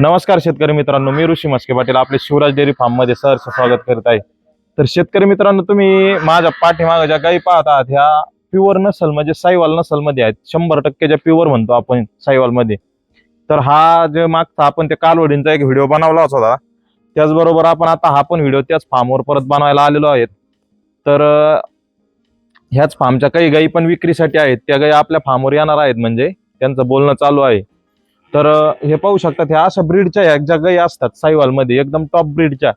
नमस्कार शेतकरी मित्रांनो मी ऋषी मस्के पाटील आपले शिवराज डेअरी फार्ममध्ये सहर्ष स्वागत करत आहे. तर शेतकरी मित्रांनो तुम्ही माझ्या पाठीमागे ज्या गाई पाहत आहात ह्या प्युअर नसल म्हणजे साईवाल नसलमध्ये आहेत. शंभर टक्केच्या प्युअर म्हणतो आपण साईवाल मध्ये. तर हा जे मागचा आपण त्या कालवडींचा एक व्हिडिओ बनवला होता. त्याचबरोबर आपण आता हा पण व्हिडिओ त्याच फार्मवर परत बनवायला आलेलो आहेत. तर ह्याच फार्मच्या काही गाई पण विक्रीसाठी आहेत. त्या गाई आपल्या फार्मवर येणार आहेत म्हणजे त्यांचं बोलणं चालू आहे. तर हे पाहू शकतात ह्या अशा ब्रीडच्या ह्या ज्या गायी असतात साईवालमध्ये एकदम टॉप ब्रीडच्या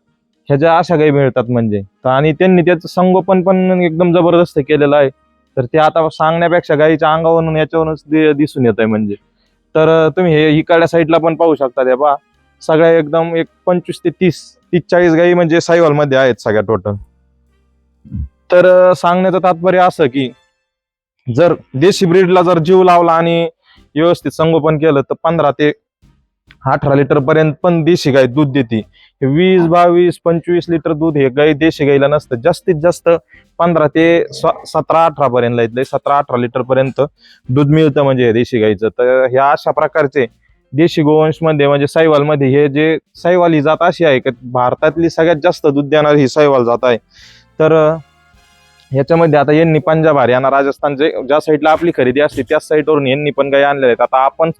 ह्या ज्या अशा गायी मिळतात म्हणजे. तर आणि त्यांनी त्याचं संगोपन पण एकदम जबरदस्त केलेलं आहे. तर ते आता सांगण्यापेक्षा गाईच्या अंगावरून याच्यावरूनच दिसून येत आहे म्हणजे. तर तुम्ही हे इकडल्या साईडला पण पाहू शकता हे पहा सगळ्या एकदम एक पंचवीस ते तीस तीस चाळीस गाई म्हणजे साईवालमध्ये आहेत सगळ्या टोटल तर सांगण्याचं तात्पर्य असं की जर देशी ब्रीडला जर जीव लावला आणि व्यवस्थित संगोपन केलं तर पंधरा ते अठरा लिटर पर्यंत पण देशी गाय दूध देते. वीस बावीस पंचवीस लिटर दूध हे गाय देशी गाईला नसतं. जास्तीत जास्त पंधरा ते सतरा अठरा पर्यंत येतलंय सतरा अठरा लिटर पर्यंत दूध मिळतं म्हणजे देशी गाईचं तर ह्या अशा प्रकारचे देशी गोवंशमध्ये म्हणजे साईवाल मध्ये हे जे साईवाल ही जात अशी आहे की भारतातली सगळ्यात जास्त दूध देणारी ही साईवाल जात आहे. तर ह्याच्यामध्ये आता यांनी पंजाब हरियाणा राजस्थान जे ज्या साईडला आपली खरेदी असते त्याच साईडवरून यांनी पण काही आणलेले आहेत. आता आपण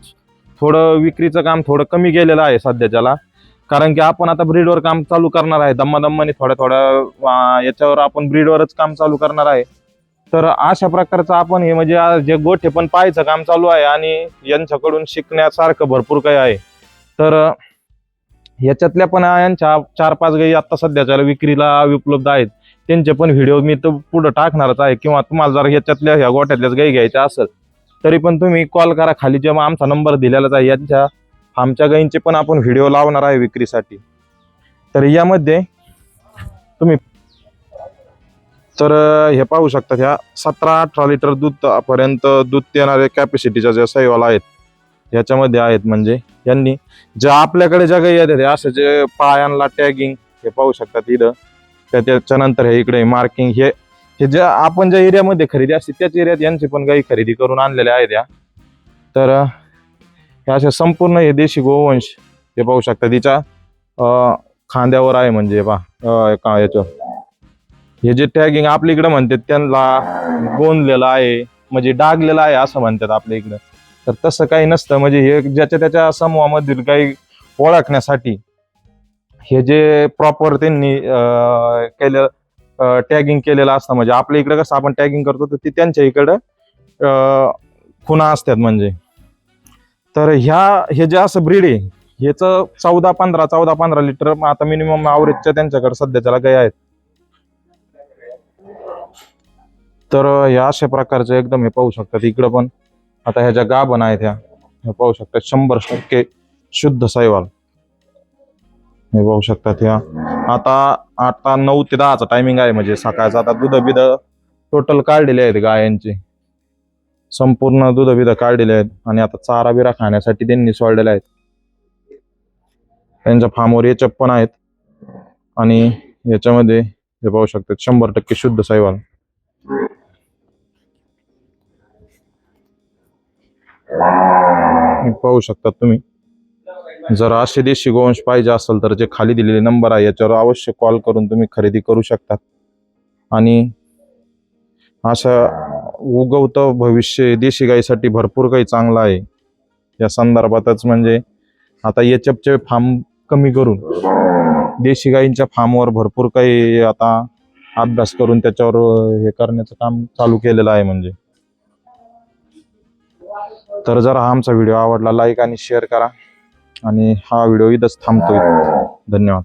थोडं विक्रीचं काम थोडं कमी केलेलं आहे सध्याच्याला कारण की आपण आता ब्रीडवर काम चालू करणार आहे. दम्मादम्माने थोड्या थोड्या याच्यावर आपण ब्रीडवरच काम चालू करणार आहे. तर अशा प्रकारचं आपण हे म्हणजे जे गोठे पण पाहायचं काम चालू आहे आणि यांच्याकडून शिकण्यासारखं भरपूर काही आहे. तर ह्याच्यातल्या याच्यातल्या पण यांच्या चार पाच गाई आता सध्याच्या विक्रीला उपलब्ध आहेत. त्यांचे पण व्हिडिओ मी तर पुढं टाकणारच आहे. किंवा तुम्हाला जर याच्यातल्या ह्या गोठ्यातल्याच गाई घ्यायच्या असेल तरी पण तुम्ही कॉल करा खाली. जेव्हा आमचा नंबर दिलेलाच आहे यांच्या आमच्या गाईंचे पण आपण व्हिडिओ लावणार आहे विक्रीसाठी. तर यामध्ये तुम्ही तर हे पाहू शकता ह्या सतरा अठरा लिटर दूध पर्यंत दूध देणारे कॅपॅसिटीच्या ज्या सहीवाला आहेत याच्यामध्ये आहेत म्हणजे यांनी ज्या आपल्याकडे ज्या गाई आहेत असं जे पायांना टॅगिंग हे पाहू शकतात इथं. त्या त्याच्यानंतर हे इकडे मार्किंग हे हे ज्या आपण ज्या एरियामध्ये खरेदी असते त्याच एरियात यांची पण गाई खरेदी करून आणलेल्या आहेत या. तर हे अशा संपूर्ण हे देशी गोवंश हे पाहू शकता तिच्या खांद्यावर आहे म्हणजे पा का याचं. हे जे टॅगिंग आपल्या इकडे म्हणतात त्यांना गोंदलेलं आहे म्हणजे डागलेलं आहे असं म्हणतात आपल्या इकडं. तर तसं काही नसतं म्हणजे हे ज्याच्या त्याच्या समूहामधील काही ओळखण्यासाठी हे जे प्रॉपर त्यांनी केलं टॅगिंग केलेलं असतं म्हणजे आपल्या इकडे कसं आपण टॅगिंग करतो तर ते त्यांच्या इकडं खुना खुणा असतात म्हणजे. तर ह्या हे जे असं ब्रीड आहे ह्याचं चौदा पंधरा चौदा पंधरा लिटर आता मिनिमम आवरेजच्या त्यांच्याकडे सध्याच्याला गाय आहेत. तर ह्या अशा प्रकारचे एकदम हे पाहू शकतात इकडं पण. आता ह्या ज्या गाभण आहेत ह्या पाहू शकतात शंभर टक्के शुद्ध साहिवाल हे पाहू शकतात ह्या आता आता नऊ ते दहाचा टायमिंग आहे म्हणजे सकाळचं आता दूध बिध टोटल काढलेले आहेत गायांचे. संपूर्ण दुध बिध काढलेले आहेत आणि आता चारा बिरा खाण्यासाठी त्यांनी सोडलेले आहेत. त्यांच्या फार्मवर याच्या पण आहेत. आणि याच्यामध्ये हे पाहू शकतात शंभर टक्के शुद्ध साईवाल. हे पाहू शकतात तुम्ही. जर असे देशी गोवंश पाहिजे असेल तर जे खाली दिलेले नंबर आहे याच्यावर अवश्य कॉल करून तुम्ही खरेदी करू शकतात. आणि अशा उगवत भविष्य देशी गाईसाठी भरपूर काही चांगलं आहे. या संदर्भातच म्हणजे आता याच्याचे फार्म कमी करून देशी गाईंच्या फार्मवर भरपूर काही आता अभ्यास करून त्याच्यावर हे करण्याचं काम चालू केलेलं आहे म्हणजे. तर जर हा आमचा व्हिडिओ आवडला लाईक आणि शेअर करा. आणि हा व्हिडिओ इथंच थांबतोय. धन्यवाद.